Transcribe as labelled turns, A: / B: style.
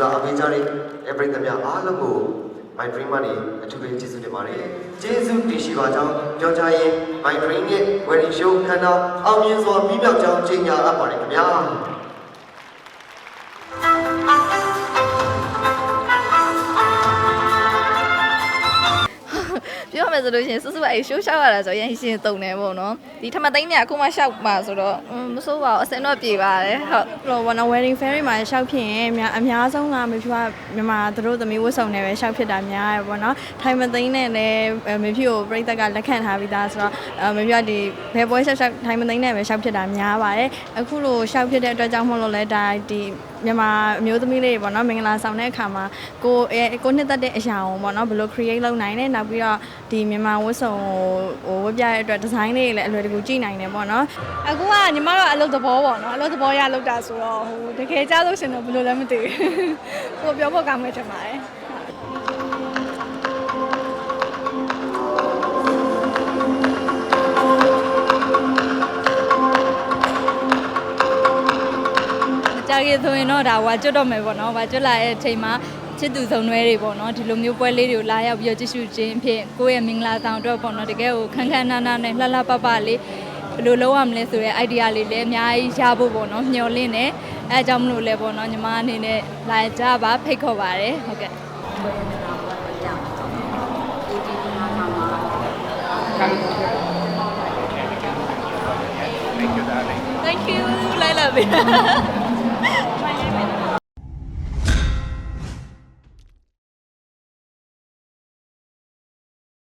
A: စွာအပေးကြတဲ့အဲပရိသတ်များအားလုံးကို my dream ကနေအထူးပဲကျေးဇူးတင်ပါတယ်ကျေးဇူးတင်ရှိပါကြောင်းပြောကြားရင်း my dream ရဲ့ wedding show ခမ်းနားအောင်မြင်စွာပြီးမြောက်ကြောင်းကြေညာအပ်ပါတယ်ခင်ဗျာ
B: ပြောရမယ်ဆိုလို့ရှိရင်စူးစူးအဲ့ရှိုးရှောက်ရတာဆိုရင်ရှင်တုံတယ်ပေါ့နော်ဒီထမသိန်းเนี่ยအခုမှရှောက်ပါဆိုတော့อืมမစိုးပါဘူးအစင်တော့ပြေပါတယ်ဟုတ်
C: တော့ဘောနော် wedding fairy မှာရှောက်ဖြစ်ရင်အများအများဆုံးကမေဖြူကမြန်မာသူတို့သမီးဝတ်စုံနဲ့ပဲရှောက်ဖြစ်တာများရပေါ့နော်ထိုင်မသိန်းနဲ့လည်းအဲမေဖြူကိုပြိသက်ကလက်ခံထားပြီးသားဆိုတော့အဲမေဖြူကဒီဘယ်ပွဲရှောက်ရှောက်ထိုင်မသိန်းနဲ့ပဲရှောက်ဖြစ်တာများပါတယ်အခုလိုရှောက်ဖြစ်တဲ့အတွက်ကြောင့်မို့လို့လဲဒါဒီမြန်မာအမျိုးသမီးလေးတွေပေါ့နော်မင်္ဂလာဆောင်တဲ့အခါမှာကိုအဲကိုနှစ်သက်တဲ့အရာကိုပေါ့နော်ဘယ်လို create လုပ်နိုင်လဲနောက်ပြီးတော့ဒီ မြန်မာဝတ်စုံကိုဟိုဝတ်ပြတဲ့အတွက် design လေးတွေလည်းအလွယ်တကူကြည့်နိုင်တယ်ပေါ့နော်
D: အခုကညီမတို့ကအလုပ်သဘောပေါ့နော်အလုပ်သဘောရလုပ်တာဆိုတော့ဟိုတကယ်ကြားလို့ရှင်တော့ဘယ်လိုလဲမသိဘူးကိုပြောဖို့ကောင်းမယ်ထင်ပါတယ်
B: ကြာကြီးဆိုရင်တော့ဒါဝါကျွတ်တော့မယ်ပေါ့နော်ဝါကျွတ်လာတဲ့အချိန်မှာ ချစ်သူစုံတွဲတွေပေါ့နော်ဒီလိုမျိုးပွဲလေးတွေကိုလာရောက်ပြီးတော့ကြည့်ရှုခြင်းဖြင့်ကိုယ့်ရဲ့မင်္ဂလာဆောင်အတွက်ပေါ့နော်တကယ်ကိုခန်းခန်းနားနားနဲ့လှလှပပလေးဘယ်လိုလုပ်ရမလဲဆိုတဲ့ idea လေးလည်းအများကြီးရဖို့ပေါ့နော်မျှော်လင့်နေအဲအကြောင်းမလို့လဲပေါ့နော်ညီမအနေနဲ့လာကြပါဖိတ်ခေါ်ပါတယ်ဟုတ်ကဲ့ Thank you လိုက်လာပြီ